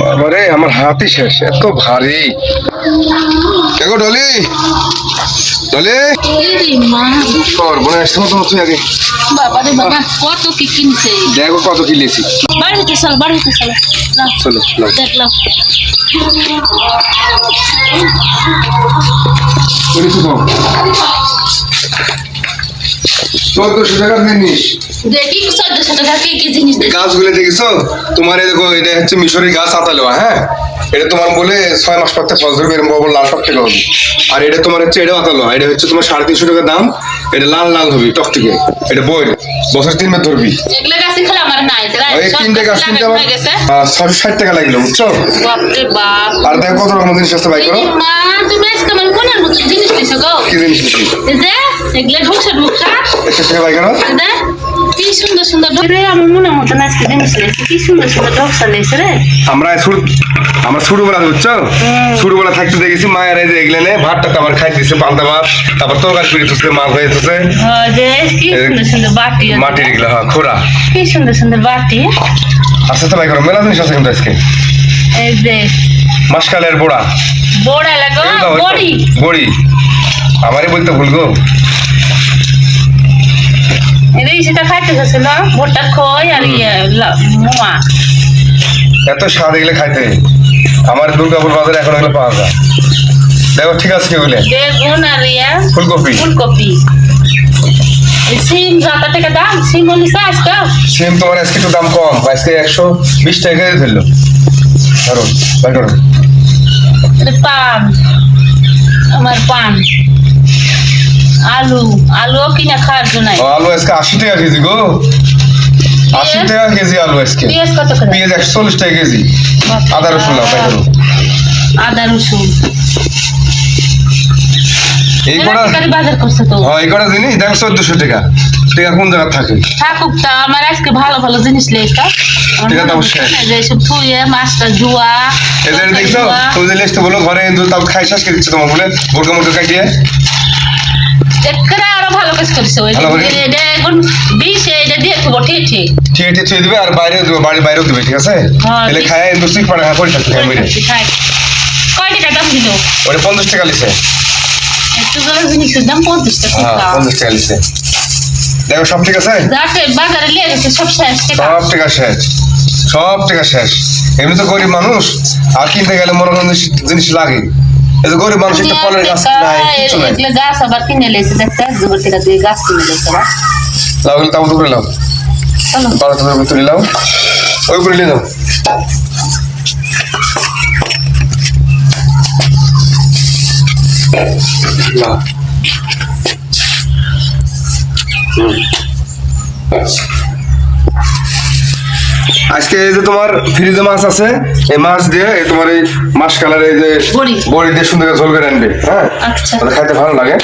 বাবারে আমার হাতই শেষ এত ভারী। দেখো ডলি ডলি। বোন আসতে মতো তুই আগে। বাবা রে বাবা কত কি কিনছে। দেখো কত কিনেছি। বাড়িতে চল বাড়িতে চল। চলো দেখলাম। চোদ্দশো টাকার জিনিস। দেখি কি জিনিস গাছগুলো দেখেছ? তোমার দেখো এটা হচ্ছে মিশরের গাছ আতালোয়া হ্যাঁ? এটা তোমার বলে ছয় মাস পর থেকে ফল ধরবে এরকম বড় বড় লাল সব থেকে হবে। আর এটা তোমার হচ্ছে এটাও আতালোয়া এটা হচ্ছে তোমার সাড়ে তিনশো টাকা দাম। এটা লাল লাল হবে টকটকে এটা বই বছর তিন মাস ধরবি। এগুলো গাছে খেলে আমার নাই তাই ওই গাছ কিনতে আমার ষাট টাকা লাগল বুঝছ? আর দেখো কত রকম জিনিস আছে বাই করো। মা তুমি আজকে আমার মনের জিনিস দিছো গো? কি জিনিস নিচ্ছি এই যে এগুলো ঢুকছে ঢুকছা একশো টাকা করো? এই যে কি সুন্দর রে আমার মনের মতো আজকে জিনিস লেগেছে কি সুন্দর সুন্দর রে। আমরা ছোট আমরা ছোটবেলা বুঝছ? ছোটবেলা থাকতে দেখেছি মায়ের এই যে এগুলো ভাতটা তো আমার খাই পান্তা ভাত তারপর তরকারি করে দিচ্ছে মাছ হয়ে হ্যাঁ। মাটির এগুলো হ্যাঁ খোরা কি সুন্দর সুন্দর বাটি। আচ্ছা তো বাই করো মেলা জিনিস আছে কিন্তু আজকে? এই যে মাসকালের বোড়া। বড়া লাগো। বড়ি। বড়ি। আমারই বলতে ভুল গো। সেটা খাইতে গেছিল ভুট্টা খই আর ইয়ে মোয়া। এত স্বাদ এগুলো খাইতে আমার দুর্গাপুর বাজারে এখন এগুলো পাওয়া যায়। দেখো ঠিক আছে বেগুন আর ইয়ে ফুলকপি। ফুলকপি। এই সিম যত টাকা দাম সিম বলিস আজকে। সিম তোমার আজকে একটু দাম কম আজকে একশো বিশ টাকা ধরলো। ধরো বাই করো। এটা পান আমার পান আলু আলুও কিনা খাওয়ার জন্য। ও, আলু আজকে আশি টাকা কেজি গো। আশি টাকা কেজি আলু আজকে। পেঁয়াজ কত করে? পেঁয়াজ একশো চল্লিশ টাকা কেজি। আদা রসুন আদা রসুন। এই কটা বাজার করছে তো? হ্যাঁ এই কটা জিনিস দেখো চোদ্দশো টাকা। টাকা কোন জায়গা থাকে? থাকুক তা আমার আজকে ভালো ভালো জিনিস লেখা। এইসব থুয়ে মাছটা এদের দেখছ তুমি যে লিস্ট বলো ঘরে তাও খাই শেষ করে দিচ্ছে তোমার বলে বোরকা মোটর কাটিয়ে। একরা আরও ভালো কাজ করছে ওই এটা এখন বিষে এটা দিয়ে দেবো ঠিক ঠিক ঠিক আছে ছুঁয়ে দিবে আর বাইরে দেবে বাড়ি বাইরেও দিবে ঠিক আছে তাহলে খায় কিন্তু ঠিক হ্যাঁ পরিষ্কার থাকে মেরে কয় টাকা দাম দিল ওটা পঞ্চাশ টাকা লিছে একটু জলের জিনিসের দাম পঞ্চাশ টাকা হ্যাঁ পঞ্চাশ টাকা লিছে দেখো সব ঠিক আছে বাজারে গেছে সব শেষ সব টাকা শেষ সব টাকা শেষ এমনি তো গরিব মানুষ আর কিনতে গেলে মনে করেন জিনিস- জিনিস লাগে এই গরিব মানুষ একটা ফলের গাছ নাই কিছু নাই। এগুলো গাছ আবার কিনে লেছে দেখতে দুবার টাকা দিয়ে গাছ কিনে লেছে আবার লাও গেলে তাও করে লাও বারো তোমার তুলে লাও ওই করে নিয়ে যাও লাও। হুম। আজকে এই যে তোমার ফ্রিজে মাছ আছে এই মাছ দিয়ে এই তোমার এই মাছ কালার এই যে বড়ি। দিয়ে সুন্দর করে ঝোল করে আনবে হ্যাঁ? আচ্ছা। তাহলে খাইতে ভালো লাগে।